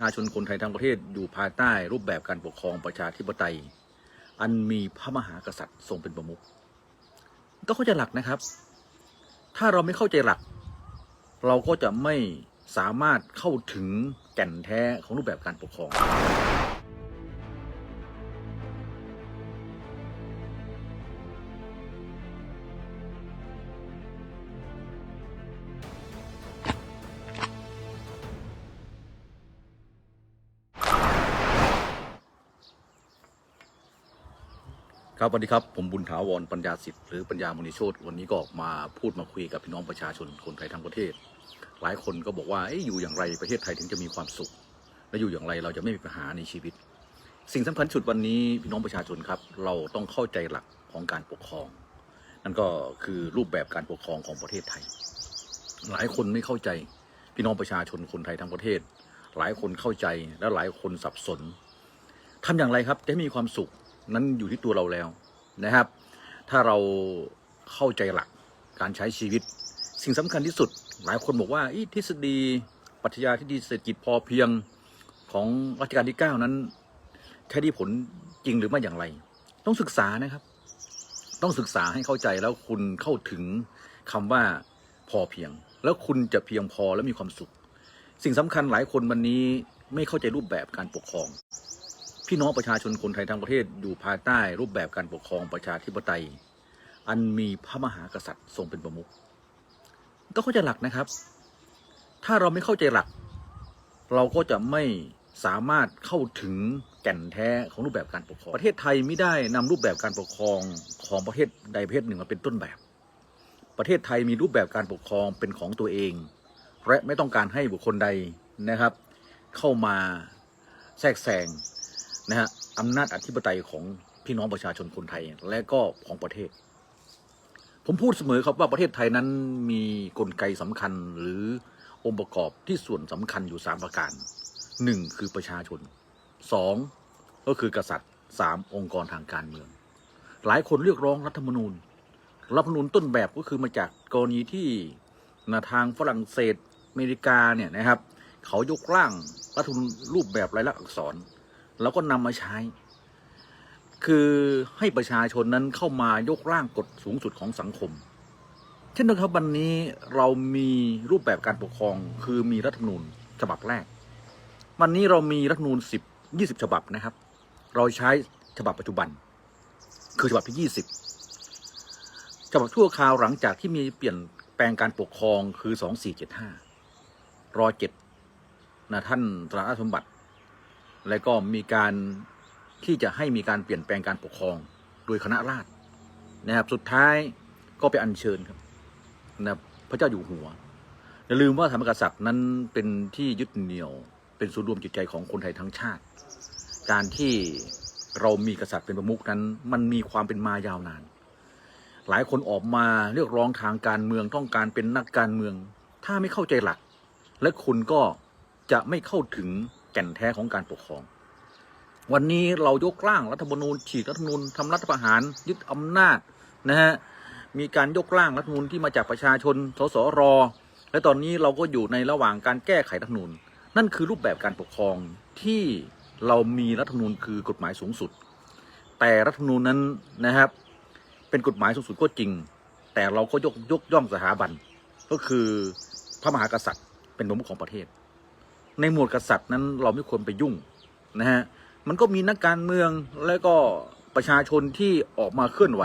ชาชนคนไทยทั้งประเทศอยู่ภายใต้รูปแบบการปกครองประชาธิปไตย อันมีพระมหากษัตริย์ทรงเป็นประมุขต้องเข้าใจหลักนะครับ ถ้าเราไม่เข้าใจหลัก เราก็จะไม่สามารถเข้าถึงแก่นแท้ของรูปแบบการปกครอง ครับสวัสดีครับ ผมบุญถาวรปัญญาสิทธิ์หรือปัญญามณีโชตวันนี้ก็ออกมาพูดมาคุยกับพี่น้องประชาชนคนไทยทั้งประเทศ หลายคนก็บอกว่าออยู่อย่างไรประเทศไทยถึงจะมีความสุข และอยู่อย่างไรเราจะไม่มีปัญหาในชีวิต สิ่งสำคัญสุดวันนี้พี่น้องประชาชนครับ เราต้องเข้าใจหลักของการปกครอง นั่นก็คือรูปแบบการปกครองของประเทศไทย หลายคนไม่เข้าใจพี่น้องประชาชนคนไทยทั้งประเทศ หลายคนเข้าใจและหลายคนสับสนทำอย่างไรครับจะมีความสุข นั้นอยู่ที่ตัวเราแล้วนะครับ ถ้าเราเข้าใจหลักการใช้ชีวิต สิ่งสำคัญที่สุด หลายคนบอกว่าอีทฤษฎีปรัชญาทฤษฎีเศรษฐกิจพอเพียงของรัชกาลที่ 9 นั้น ใช้ได้ผลจริงหรือไม่อย่างไร ต้องศึกษานะครับ ต้องศึกษาให้เข้าใจแล้วคุณเข้าถึงคำว่าพอเพียง แล้วคุณจะเพียงพอและมีความสุข สิ่งสำคัญหลายคนวันนี้ไม่เข้าใจรูปแบบการปกครอง พี่น้องประชาชนคนไทยทั้งประเทศอยู่ภายใต้รูปแบบการปกครองประชาธิปไตย อันมีพระมหากษัตริย์ทรงเป็นประมุขต้องเข้าใจหลักนะครับ ถ้าเราไม่เข้าใจหลัก เราก็จะไม่สามารถเข้าถึงแก่นแท้ของรูปแบบการปกครองประเทศไทยไม่ได้นำรูปแบบการปกครองของประเทศใดประเทศหนึ่งมาเป็นต้นแบบ ประเทศไทยมีรูปแบบการปกครองเป็นของตัวเองและไม่ต้องการให้บุคคลใดนะครับ เข้ามาแทรกแซง นะฮะอำนาจอธิปไตยของพี่น้องประชาชนคนไทย และก็ของประเทศ ผมพูดเสมอครับว่าประเทศไทยนั้นมีกลไกสำคัญหรือองค์ประกอบที่ส่วนสำคัญอยู่สามประการหนึ่งคือประชาชนสองก็คือกษัตริย์สามองค์กรทางการเมือง หลายคนเรียกร้องรัฐธรรมนูญ รัฐธรรมนูญต้นแบบก็คือมาจากกรณีที่นาทางฝรั่งเศสอเมริกาเนี่ยนะครับ เขายกร่างรัฐธรรมนูญรูปแบบลายลักษณ์อักษร แล้วก็นำมาใช้ คือให้ประชาชนนั้นเข้ามายกร่างกฎสูงสุดของสังคม เช่นเดียวกันครับวันนี้เรามีรูปแบบการปกครอง คือมีรัฐธรรมนูญฉบับแรก วันนี้เรามีรัฐธรรมนูญสิบยี่สิบฉบับนะครับ เราใช้ฉบับปัจจุบัน คือฉบับที่ยี่สิบฉบับชั่วคราวหลังจากที่มีเปลี่ยนแปลงการปกครองคือสองสี่เจ็ดห้ารอเจ็ดนะท่านตราสมบัติ และก็มีการที่จะให้มีการเปลี่ยนแปลงการปกครองโดยคณะราษฎรนะครับ สุดท้ายก็ไปอัญเชิญครับนะครับพระเจ้าอยู่หัวอย่าลืมว่าธรรมกษัตริย์นั้นเป็นที่ยึดเหนี่ยวเป็นศูนย์รวมจิตใจของคนไทยทั้งชาติ การที่เรามีกษัตริย์เป็นประมุขนั้น มันมีความเป็นมายาวนาน หลายคนออกมาเรียกร้องทางการเมืองต้องการเป็นนักการเมือง ถ้าไม่เข้าใจหลัก และคุณก็จะไม่เข้าถึง แก่นแท้ของการปกครอง วันนี้เรายกร่างรัฐธรรมนูญฉีกรัฐธรรมนูญทำรัฐประหารยึดอำนาจนะฮะมีการยกร่างรัฐธรรมนูญที่มาจากประชาชนสสร และตอนนี้เราก็อยู่ในระหว่างการแก้ไขรัฐธรรมนูญ นั่นคือรูปแบบการปกครองที่เรามีรัฐธรรมนูญคือกฎหมายสูงสุด แต่รัฐธรรมนูญนั้นนะครับ เป็นกฎหมายสูงสุดก็จริง แต่เราก็ยกยกย่องสถาบัน ก็คือพระมหากษัตริย์เป็นประมุขของประเทศ ในหมวดกษัตริย์นั้นเราไม่ควรไปยุ่งนะฮะมันก็มีนักการเมืองและก็ประชาชนที่ออกมาเคลื่อนไหว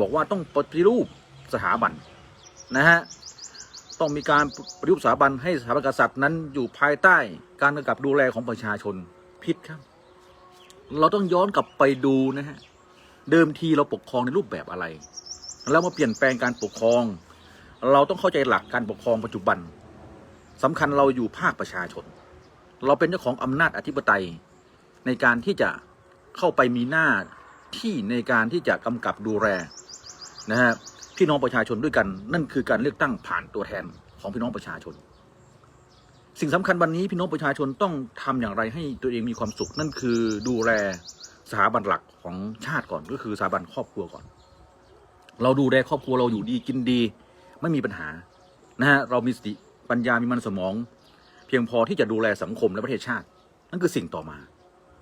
บอกว่าต้องปฏิรูปสถาบันนะฮะต้องมีการปฏิรูปสถาบันให้สถาบันกษัตริย์นั้นอยู่ภายใต้การกำกับดูแลของประชาชนผิดครับ เราต้องย้อนกลับไปดูนะฮะเดิมทีเราปกครองในรูปแบบอะไร แล้วมาเปลี่ยนแปลงการปกครอง เราต้องเข้าใจหลักการปกครองปัจจุบัน สำคัญเราอยู่ภาคประชาชน เราเป็นเจ้าของอำนาจอธิปไตย ในการที่จะเข้าไปมีหน้าที่ในการที่จะกำกับดูแลนะฮะพี่น้องประชาชนด้วยกัน นั่นคือการเลือกตั้งผ่านตัวแทนของพี่น้องประชาชน สิ่งสำคัญวันนี้พี่น้องประชาชนต้องทำอย่างไรให้ตัวเองมีความสุข นั่นคือดูแลสถาบันหลักของชาติก่อนก็คือสถาบันครอบครัวก่อน เราดูแลครอบครัวเราอยู่ดีกินดี ไม่มีปัญหานะฮะเรามีสติ ปัญญามีมันสมอง เพียงพอที่จะดูแลสังคมและประเทศชาติ นั่นคือสิ่งต่อมา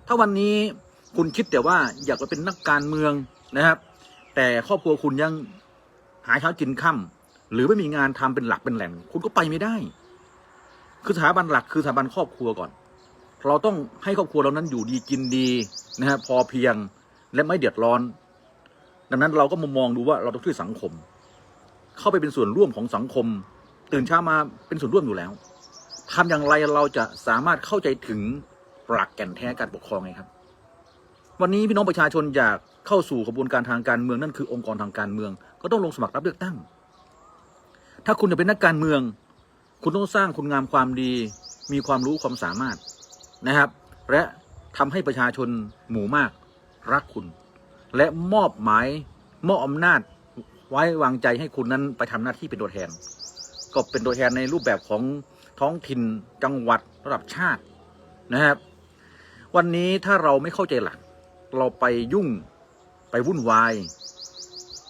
ถ้าวันนี้คุณคิดแต่ว่าอยากจะเป็นนักการเมืองนะครับ แต่ครอบครัวคุณยังหาเช้ากินค่ำหรือไม่มีงานทำเป็นหลักเป็นแหล่ง คุณก็ไปไม่ได้ คือสถาบันหลักคือสถาบันครอบครัวก่อน เราต้องให้ครอบครัวเรานั้นอยู่ดีกินดีนะฮะพอเพียงและไม่เดือดร้อน ดังนั้นเราก็มามองดูว่าเราต้องช่วยสังคม เข้าไปเป็นส่วนร่วมของสังคม ตื่นเช้ามาเป็นส่วนร่วมอยู่แล้วทำอย่างไรเราจะสามารถเข้าใจถึงหลักแก่นแท้การปกครองไงครับ วันนี้พี่น้องประชาชนอยากเข้าสู่กระบวนการทางการเมืองนั่นคือองค์กรทางการเมือง ก็ต้องลงสมัครรับเลือกตั้ง ถ้าคุณจะเป็นนักการเมือง คุณต้องสร้างคุณงามความดี มีความรู้ความสามารถนะครับ และทำให้ประชาชนหมู่มากรักคุณ และมอบหมายมอบอำนาจไว้วางใจให้คุณนั้นไปทำหน้าที่เป็นตัวแทน ก็เป็นตัวแทนในรูปแบบของท้องถิ่นจังหวัดระดับชาตินะครับ วันนี้ถ้าเราไม่เข้าใจหลัก เราไปยุ่งไปวุ่นวาย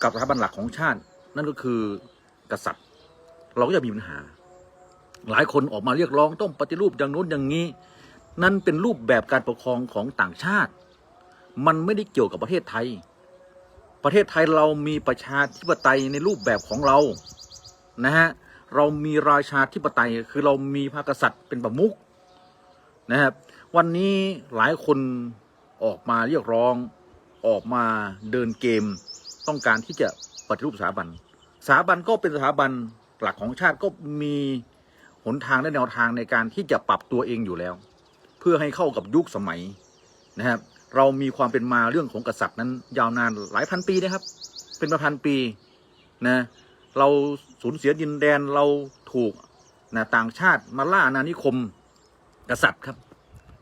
กับสถาบันหลักของชาติ นั่นก็คือกษัตริย์ เราก็จะมีปัญหา หลายคนออกมาเรียกร้องต้องปฏิรูปอย่างโน้นอย่างนี้ นั่นเป็นรูปแบบการปกครองของต่างชาติ มันไม่ได้เกี่ยวกับประเทศไทย ประเทศไทยเรามีประชาธิปไตยในรูปแบบของเรานะฮะ เรามีราชาธิปไตย คือเรามีพระกษัตริย์เป็นประมุขนะครับ วันนี้หลายคนออกมาเรียกร้องออกมาเดินเกม ต้องการที่จะปฏิรูปสถาบันสถาบันก็เป็นสถาบันหลักของชาติก็มีหนทางและแนวทางในการที่จะปรับตัวเองอยู่แล้ว เพื่อให้เข้ากับยุคสมัยนะครับ เรามีความเป็นมาเรื่องของกษัตริย์นั้น ยาวนานหลายพันปีนะครับ เป็นประพันปีนะ เราสูญเสียดินแดนเราถูกนะต่างชาติมาล่าอาณานิคมกษัตริย์ครับ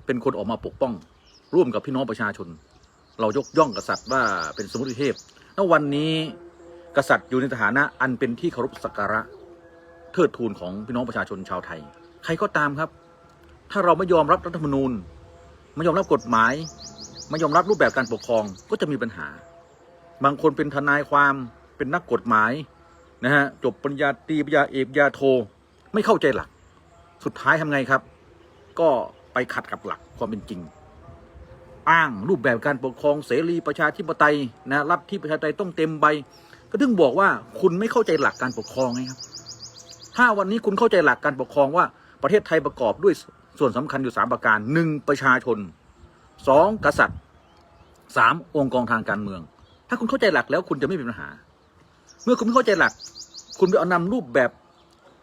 เป็นคนออกมาปกป้อง ร่วมกับพี่น้องประชาชน เรายกย่องกษัตริย์ว่าเป็นสมุติเทพแล้ววันนี้กษัตริย์อยู่ในฐานะอันเป็นที่เคารพสักการะเทิดทูนของพี่น้องประชาชนชาวไทย ใครก็ตามครับ ถ้าเราไม่ยอมรับรัฐธรรมนูญ ไม่ยอมรับกฎหมาย ไม่ยอมรับรูปแบบการปกครองก็จะมีปัญหา บางคนเป็นทนายความเป็นนักกฎหมาย นะฮะจบปริญญาตรีปริญญาเอกปริญญาโท ไม่เข้าใจหลัก สุดท้ายทำไงครับ ก็ไปขัดกับหลักความเป็นจริง อ้างรูปแบบการปกครองเสรีประชาธิปไตยนะรัฐที่ประชาธิปไตยต้องเต็มใบ ก็ถึงบอกว่าคุณไม่เข้าใจหลักการปกครองไงครับ ถ้าวันนี้คุณเข้าใจหลักการปกครองว่าประเทศไทยประกอบด้วยส่วนสำคัญอยู่สามประการหนึ่งประชาชนสองกษัตริย์สามองค์กรทางการเมือง ถ้าคุณเข้าใจหลักแล้วคุณจะไม่มีปัญหา เมื่อคุณไม่เข้าใจหลัก คุณไปเอานำรูปแบบ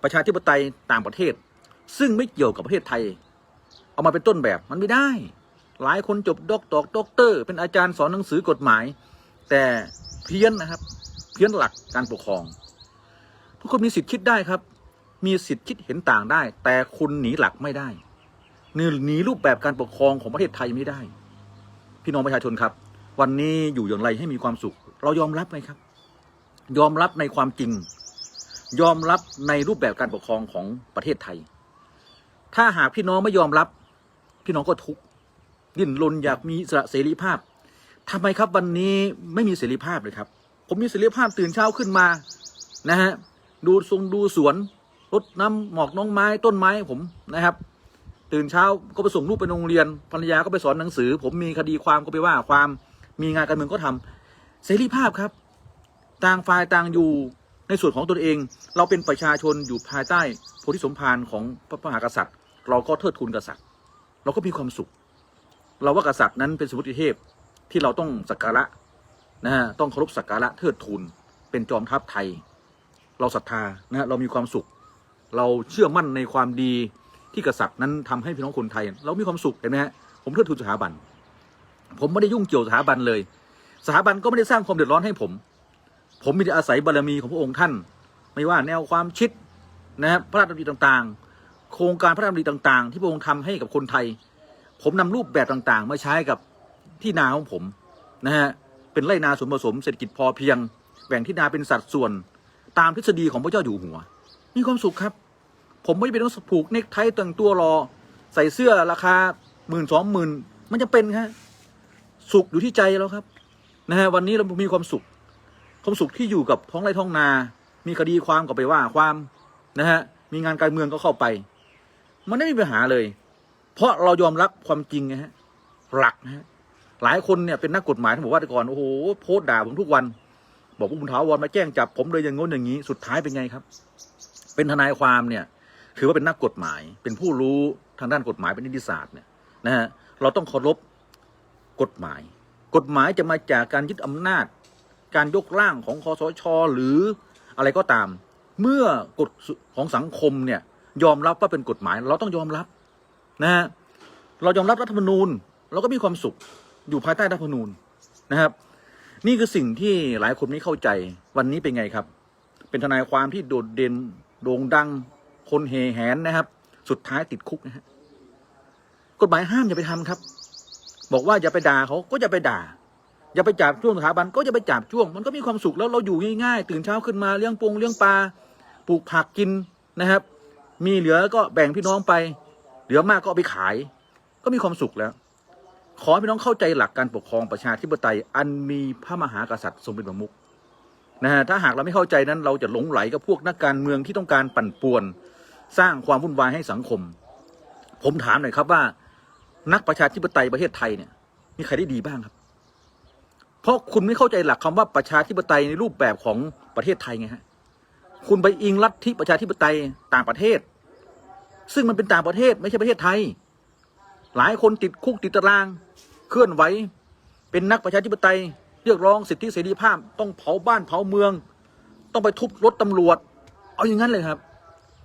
ประชาธิปไตยต่างประเทศ ซึ่งไม่เกี่ยวกับประเทศไทย เอามาเป็นต้นแบบมันไม่ได้ หลายคนจบด็อกตอกด็อกเตอร์ เป็นอาจารย์สอนหนังสือกฎหมาย แต่เพี้ยนนะครับ เพี้ยนหลักการปกครอง ทุกคนมีสิทธิ์คิดได้ครับ มีสิทธิ์คิดเห็นต่างได้ แต่คุณหนีหลักไม่ได้หนีหนีรูปแบบการปกครองของประเทศไทยไม่ได้ พี่น้องประชาชนครับ วันนี้อยู่อย่างไรให้มีความสุข เรายอมรับไหมครับ ยอมรับในความจริง ยอมรับในรูปแบบการปกครองของประเทศไทย ถ้าหากพี่น้องไม่ยอมรับ พี่น้องก็ทุกข์ดิ้นรนอยากมีสระเสรีภาพทำไมครับวันนี้ไม่มีเสรีภาพเลยครับ ผมมีเสรีภาพตื่นเช้าขึ้นมานะฮะดูทรงดูสวนรดน้ำหมอกน้องไม้ต้นไม้ผมนะครับ ตื่นเช้าก็ไปส่งลูกไปโรงเรียนภรรยาก็ไปสอนหนังสือ ผมมีคดีความก็ไปว่าความมีงานการเมืองก็ทำเสรีภาพครับ ต่างฝ่ายต่างอยู่ในส่วนของตนเอง เราเป็นประชาชนอยู่ภายใต้โพธิสมภารของพระมหากษัตริย์ เราก็เทิดทูนกษัตริย์ เราก็มีความสุข เราว่ากษัตริย์นั้นเป็นสมุติเทพที่เราต้องสักการะนะฮะต้องเคารพสักการะเทิดทูนเป็นจอมทัพไทย เราศรัทธานะฮะเรามีความสุข เราเชื่อมั่นในความดีที่กษัตริย์นั้นทำให้พี่น้องคนไทย เรามีความสุขเห็นไหมฮะผมเทิดทูนสถาบัน ผมไม่ได้ยุ่งเกี่ยวสถาบันเลย สถาบันก็ไม่ได้สร้างความเดือดร้อนให้ผม ผมมีแต่อาศัยบารมีของพระองค์ท่าน ไม่ว่าแนวความคิดนะครับพระราชดำริต่างๆ โครงการพระราชดำริต่างๆ ที่พระองค์ทำให้กับคนไทย ผมนำรูปแบบต่างๆ มาใช้กับที่นาของผมนะฮะเป็นไรนาสวนผสมเศรษฐกิจพอเพียงแบ่งที่นาเป็นสัดส่วน ตามทฤษฎีของพระเจ้าอยู่หัว มีความสุขครับ ผมไม่จำเป็นต้องผูกเนคไทแต่งตัวรอ ใส่เสื้อราคาหมื่นสองหมื่นมันจะเป็นครับสุขอยู่ที่ใจแล้วครับนะฮะวันนี้เรามีความสุข ความสุขที่อยู่กับท้องไร่ท้องนา มีคดีความก็ไปว่าความนะฮะมีงานการเมืองก็เข้าไป มันไม่มีปัญหาเลย เพราะเรายอมรับความจริงไงฮะหลักนะฮะหลายคนเนี่ยเป็นนักกฎหมายที่บอกว่าแต่ก่อนโอ้โหโพสต์ด่าผมทุกวัน บอกว่าบุญถาวรมาแจ้งจับ ผมเลยอย่างง้นอย่างนี้สุดท้ายเป็นไงครับ เป็นทนายความเนี่ยถือว่าเป็นนักกฎหมาย เป็นผู้รู้ทางด้านกฎหมายเป็นนิติศาสตร์เนี่ยนะฮะเราต้องเคารพกฎหมาย กฎหมายจะมาจากการยึดอำนาจ การยกร่างของคอสชหรืออะไรก็ตาม เมื่อกฎของสังคมเนี่ยยอมรับว่าเป็นกฎหมาย เราต้องยอมรับนะฮะเรายอมรับรัฐธรรมนูญ เราก็มีความสุขอยู่ภายใต้รัฐธรรมนูญนะครับ นี่คือสิ่งที่หลายคนไม่เข้าใจวันนี้เป็นไงครับ เป็นทนายความที่โดดเด่นโด่งดังคนเฮแหนนะครับ สุดท้ายติดคุกนะฮะกฎหมายห้ามอย่าไปทำครับ บอกว่าอย่าไปด่าเขาก็อย่าไปด่า อย่าไปจับช่วงสถาบันก็อย่าไปจับช่วง มันก็มีความสุขแล้วเราอยู่ง่ายๆ ตื่นเช้าขึ้นมาเลี้ยงปงเลี้ยงปลาปลูกผักกินนะครับ มีเหลือก็แบ่งพี่น้องไป เหลือมากก็เอาไปขาย ก็มีความสุขแล้ว ขอพี่น้องเข้าใจหลักการปกครองประชาธิปไตย อันมีพระมหากษัตริย์ทรงเป็นประมุขนะฮะถ้าหากเราไม่เข้าใจนั้นเราจะหลงไหลกับพวกนักการเมืองที่ต้องการปั่นป่วน สร้างความวุ่นวายให้สังคม ผมถามหน่อยครับว่า นักประชาธิปไตยประเทศไทยเนี่ยมีใครได้ดีบ้างครับ เพราะคุณไม่เข้าใจหลักคำว่าประชาธิปไตยในรูปแบบของประเทศไทยไงฮะคุณไปอิงลัทธิประชาธิปไตยต่างประเทศ ซึ่งมันเป็นต่างประเทศไม่ใช่ประเทศไทย หลายคนติดคุกติดตาราง เคลื่อนไหวเป็นนักประชาธิปไตย เรียกร้องสิทธิเสรีภาพ ต้องเผาบ้านเผาเมือง ต้องไปทุบรถตำรวจ เอาอย่างนั้นเลยครับ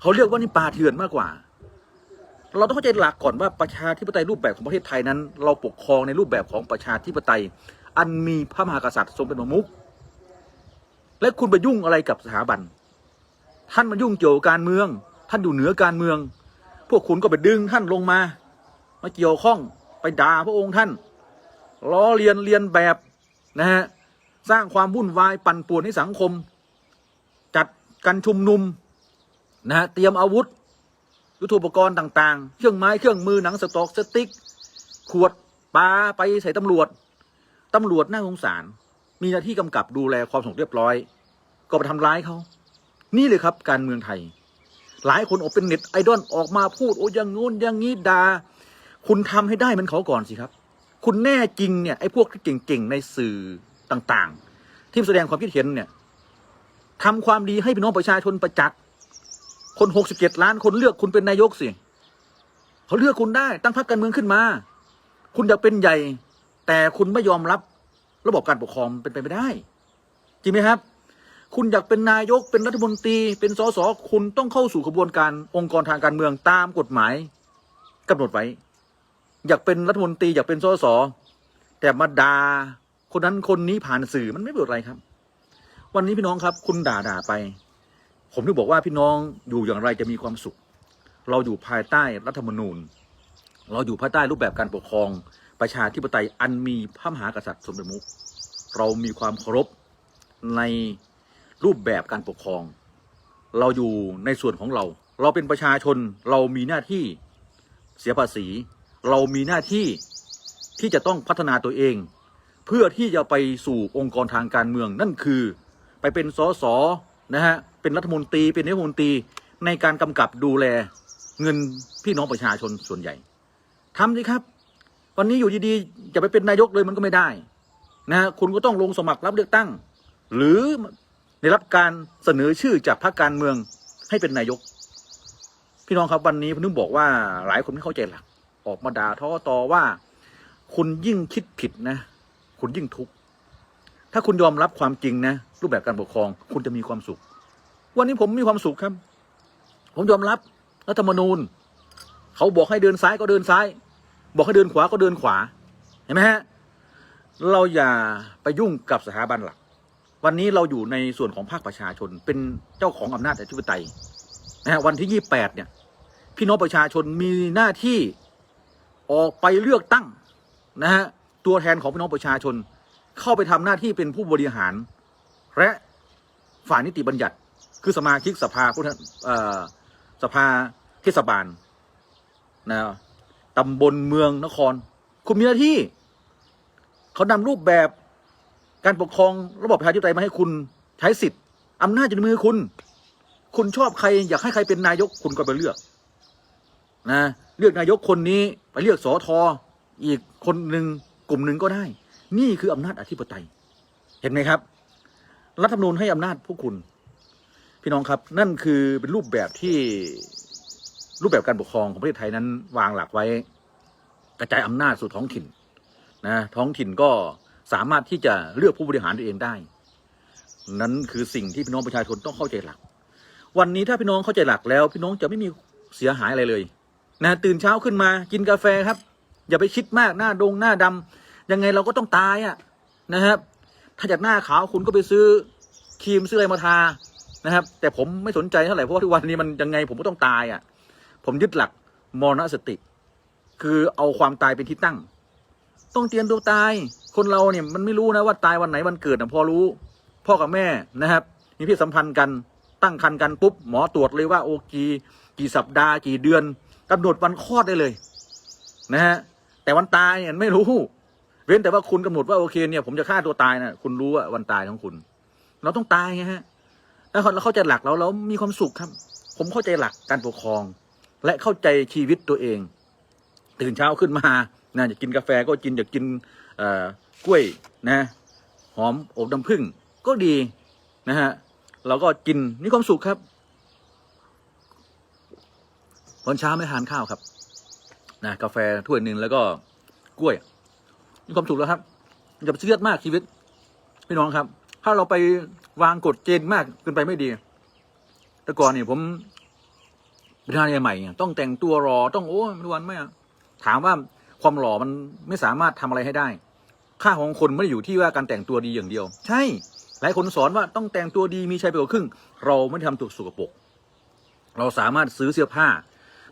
เขาเรียกว่านี่ป่าเถื่อนมากกว่า เราต้องเข้าใจหลักก่อนว่าประชาธิปไตยรูปแบบของประเทศไทยนั้น เราปกครองในรูปแบบของประชาธิปไตย อันมีพระมหากษัตริย์ทรงเป็นประมุขและคุณไปยุ่งอะไรกับสถาบัน ท่านมายุ่งเกี่ยวกับการเมือง ท่านอยู่เหนือการเมือง พวกคุณก็ไปดึงท่านลงมา มาเกี่ยวข้องไปด่าพระองค์ท่านล้อเลียนเลียนแบบนะฮะสร้างความวุ่นวายปั่นป่วนให้สังคม จัดกันชุมนุมนะฮะเตรียมอาวุธ ยุทโธปกรณ์ต่าง ๆ เครื่องไม้เครื่องมือหนังสตอกสติ๊ก ขวดปลาไปใส่ตำรวจ ตำรวจน่าสงสาร มีหน้าที่กำกับดูแลความสงบเรียบร้อย ก็ไปทำร้ายเขา นี่เลยครับการเมืองไทย หลายคนออกเป็นเน็ตไอดอลออกมาพูดโอ้ยังงู้นยังงี้ดา คุณทำให้ได้เหมันเขาก่อนสิครับ คุณแน่จริงเนี่ยไอ้พวกที่เก่งๆในสื่อต่างๆ ที่แสดงความคิดเห็นเนี่ยทำความดีให้พี่น้องประชาชนประจักษ์คนหกสิบเจ็ดล้านคนเลือกคุณเป็นนายกสิเขาเลือกคุณได้ตั้งพรรคการเมืองขึ้นมา คุณอยากเป็นใหญ่ แต่คุณไม่ยอมรับระบบการปกครองเป็นไปไม่ได้ จริงไหมครับ คุณอยากเป็นนายกเป็นรัฐมนตรีเป็นสสคุณต้องเข้าสู่กระบวนการองค์กรทางการเมืองตามกฎหมายกำหนดไว้ อยากเป็นรัฐมนตรีอยากเป็นสสแต่มาด่าคนนั้นคนนี้ผ่านสื่อมันไม่เป็นไรครับ วันนี้พี่น้องครับ คุณด่าด่าไป ผมถึงบอกว่าพี่น้องอยู่อย่างไรจะมีความสุข เราอยู่ภายใต้รัฐธรรมนูญ เราอยู่ภายใต้รูปแบบการปกครอง ประชาธิปไตยอันมีพระมหากษัตริย์ทรงเป็นมุขเรามีความเคารพในรูปแบบการปกครอง เราอยู่ในส่วนของเรา เราเป็นประชาชนเรามีหน้าที่เสียภาษี เรามีหน้าที่ที่จะต้องพัฒนาตัวเอง เพื่อที่จะไปสู่องค์กรทางการเมืองนั่นคือ ไปเป็นสสนะฮะเป็นรัฐมนตรีเป็นนายกรัฐมนตรีในการกำกับดูแลเงินพี่น้องประชาชนส่วนใหญ่ทำสิครับ วันนี้อยู่ดีๆจะไปเป็นนายกเลยมันก็ไม่ได้นะฮะคุณก็ต้องลงสมัครรับเลือกตั้ง หรือได้รับการเสนอชื่อจากพรรคการเมืองให้เป็นนายก พี่น้องครับวันนี้ผมนึกบอกว่าหลายคนไม่เข้าใจหลัก ออกมาด่าท้อต่อว่า คุณยิ่งคิดผิดนะ คุณยิ่งทุกข์ถ้าคุณยอมรับความจริงนะ รูปแบบการปกครอง คุณจะมีความสุข วันนี้ผมมีความสุขครับ ผมยอมรับรัฐธรรมนูญ เขาบอกให้เดินซ้ายก็เดินซ้าย บอกให้เดินขวาก็เดินขวา เห็นไหมฮะ เราอย่าไปยุ่งกับสถาบันหลัก วันนี้เราอยู่ในส่วนของภาคประชาชน เป็นเจ้าของอำนาจอธิปไตยนะฮะวันที่ยี่แปดเนี่ย พี่น้องประชาชนมีหน้าที่ออกไปเลือกตั้งนะฮะตัวแทนของพี่น้องประชาชน เข้าไปทำหน้าที่เป็นผู้บริหาร และฝ่ายนิติบัญญัติ คือสมาชิกสภาผู้แทนสภาเทศบาลนะ ตำบลเมืองนคร คุณมีหน้าที่ เขานำรูปแบบการปกครองระบบประชาธิปไตยมาให้คุณใช้สิทธิ์อำนาจอยู่ในมือคุณ คุณชอบใคร อยากให้ใครเป็นนายกคุณก็ไปเลือกนะเลือกนายกคนนี้ไปเลือกสอทออีกคนหนึ่งกลุ่มหนึ่งก็ได้ นี่คืออำนาจอธิปไตย เห็นไหมครับ รัฐธรรมนูญให้อำนาจพวกคุณ พี่น้องครับ นั่นคือเป็นรูปแบบที่ รูปแบบการปกครองของประเทศไทยนั้น วางหลักไว้ กระจายอำนาจสู่ท้องถิ่นนะท้องถิ่นก็สามารถที่จะเลือกผู้บริหารตัวเองได้ นั้นคือสิ่งที่พี่น้องประชาชนต้องเข้าใจหลัก วันนี้ถ้าพี่น้องเข้าใจหลักแล้ว พี่น้องจะไม่มีเสียหายอะไรเลย นะตื่นเช้าขึ้นมากินกาแฟครับ อย่าไปคิดมากหน้าดงหน้าดำยังไงเราก็ต้องตายอะ่ะนะครับ ถ้าจากหน้าขาวคุณก็ไปซื้อครีมซื้ออะไรมาทานะครับ แต่ผมไม่สนใจเท่าไหร่เพราะว่าทุกวันนี้มันยังไงผมก็ต้องตายอะ่ะ ผมยึดหลักมรณสติ คือเอาความตายเป็นที่ตั้ง ต้องเตรียมตัวตาย คนเราเนี่ยมันไม่รู้นะว่าตายวันไหนวันเกิดนะพอรู้ พ่อกับแม่นะครับ มีเพศสัมพันธ์กันตั้งครรภ์กันปุ๊บหมอตรวจเลยว่าโอกี่กี่สัปดาห์กี่เดือนกำหนดวันคลอดได้เลย นะฮะแต่วันตายเนี่ยไม่รู้ เว้นแต่ว่าคุณกำหนดว่าโอเคเนี่ยผมจะฆ่าตัวตายนะคุณรู้ว่าวันตายของคุณ เราต้องตายไงฮะแล้วเราเข้าใจหลักแล้วเรามีความสุขครับ ผมเข้าใจหลักการปกครอง และเข้าใจชีวิตตัวเอง ตื่นเช้าขึ้นมานะอยากกินกาแฟก็กินอยากกินกล้วยนะหอมอบน้ำผึ้งก็ดีนะฮะเราก็กินมีความสุขครับตอนเช้าไม่ทานข้าวครับนะกาแฟถ้วยหนึ่งแล้วก็กล้วยมีความสุขแล้วครับอย่าไปเครียดมากชีวิตพี่น้องครับ ถ้าเราไปวางกฎเกณฑ์มากเกินไปไม่ดี แต่ก่อนเนี่ยผม เป็นทารใหม่เนี่ยต้องแต่งตัวรอต้องโอ้ไม่วันไม่อะถามว่าความหล่อมันไม่สามารถทำอะไรให้ได้ ค่าของคนไม่ได้อยู่ที่ว่าการแต่งตัวดีอย่างเดียว ใช่ หลายคนสอนว่าต้องแต่งตัวดีมีชัยไปกว่าครึ่ง เราไม่ได้ทำตัวสกปรกเราสามารถซื้อเสื้อผ้า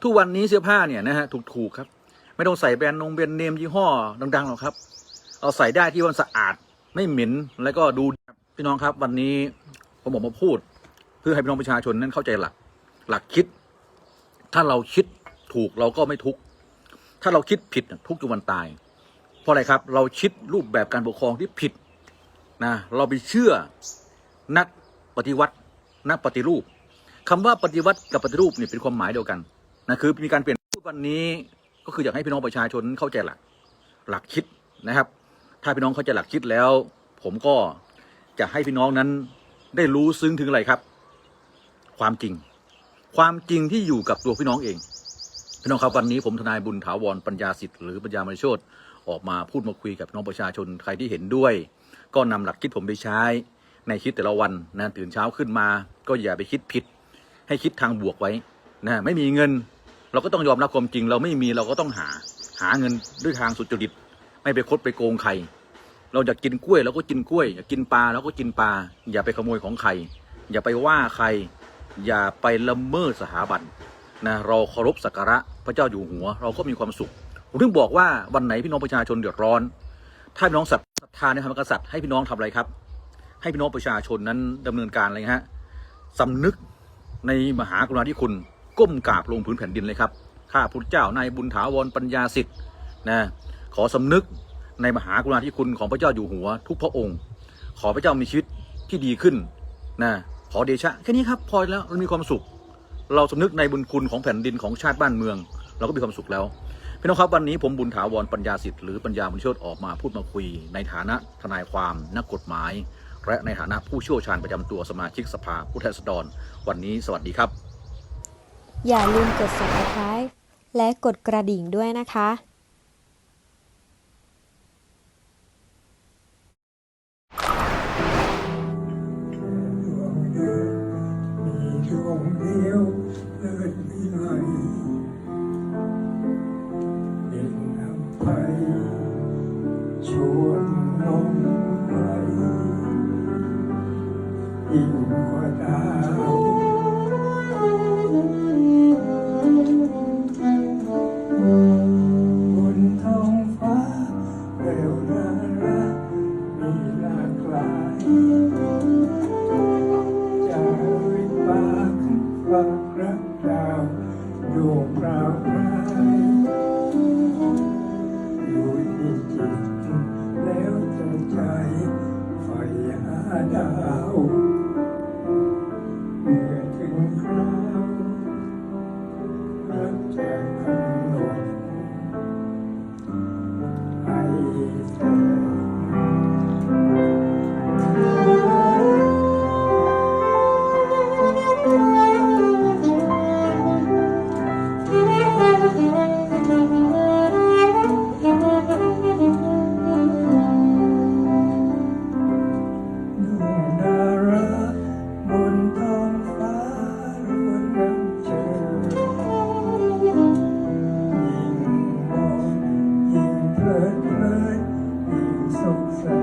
ทุกวันนี้เสื้อผ้าเนี่ยนะฮะถูกๆครับ ไม่ต้องใส่แบรนด์นงแบรนด์เนมยี่ห้อดังๆหรอกครับ เอาใส่ได้ที่มันสะอาดไม่เหม็นแล้วก็ดูพี่น้องครับ วันนี้ผมบอกมาพูด เพื่อให้พี่น้องประชาชนนั้นเข้าใจหลัก หลักคิด ถ้าเราคิดถูกเราก็ไม่ทุกข์ถ้าเราคิดผิดทุกข์จนวันตาย เพราะอะไรครับ เราคิดรูปแบบการปกครองที่ผิดนะเราไปเชื่อนักปฏิวัตินักปฏิรูปคำว่าปฏิวัติกับปฏิรูปนี่เป็นความหมายเดียวกันนะคือมีการเปลี่ยนพูดวันนี้ก็คืออยากให้พี่น้องประชาชนเข้าใจหลักหลักคิดนะครับ ถ้าพี่น้องเข้าใจหลักคิดแล้ว ผมก็จะให้พี่น้องนั้นได้รู้ซึ้งถึงอะไรครับ ความจริง ความจริงที่อยู่กับตัวพี่น้องเอง พี่น้องครับวันนี้ผมทนายบุญถาวรปัญญาสิทธิ์หรือปัญญามณิโชตออกมาพูดมาคุยกับน้องประชาชนใครที่เห็นด้วย ก็นำหลักคิดผมไปใช้ในคิดแต่ละวันนะตื่นเช้าขึ้นมา ก็อย่าไปคิดผิด ให้คิดทางบวกไว้นะไม่มีเงิน เราก็ต้องยอมรับความจริง เราไม่มีเราก็ต้องหาหาเงินด้วยทางสุจริต ไม่ไปคดไปโกงใคร เราอยากกินกล้วยเราก็กินกล้วยอยากกินปลาเราก็กินปลาอย่าไปขโมยของใครอย่าไปว่าใคร อย่าไปละเมิดสถาบันนะเราเคารพสักการะพระเจ้าอยู่หัว เราก็มีความสุขผมถึงบอกว่าวันไหนพี่น้องประชาชนเดือดร้อน ถ้าพี่น้องศรัทธาในพระมหากษัตริย์ให้พี่น้องทำอะไรครับ ให้พี่น้องประชาชนนั้นดำเนินการอะไรฮะสำนึกในมหากรุณาธิคุณก้มกราบลงพื้นแผ่นดินเลยครับข้าพุทธเจ้านายบุญถาวรปัญญาสิทธิ์นะขอสำนึกในมหากรุณาธิคุณของพระเจ้าอยู่หัว ทุกพระองค์ ขอพระเจ้ามีชีวิตที่ดีขึ้นนะ ขอเดชะแค่นี้ครับพอแล้วเรามีความสุข เราสำนึกในบุญคุณของแผ่นดินของชาติบ้านเมือง เราก็มีความสุขแล้วพี่น้องครับวันนี้ผมบุญถาวรปัญญาสิทธิ์หรือปัญญาบุญโชตออกมาพูดมาคุย ในฐานะทนายความนักกฎหมาย และในฐานะผู้เชี่ยวชาญประจำตัวสมาชิกสภาผู้แทนราษฎรวันนี้สวัสดีครับ อย่าลืมกด subscribe และกดกระดิ่งด้วยนะคะ วิ I Idaho. เกิดเลยสงสัย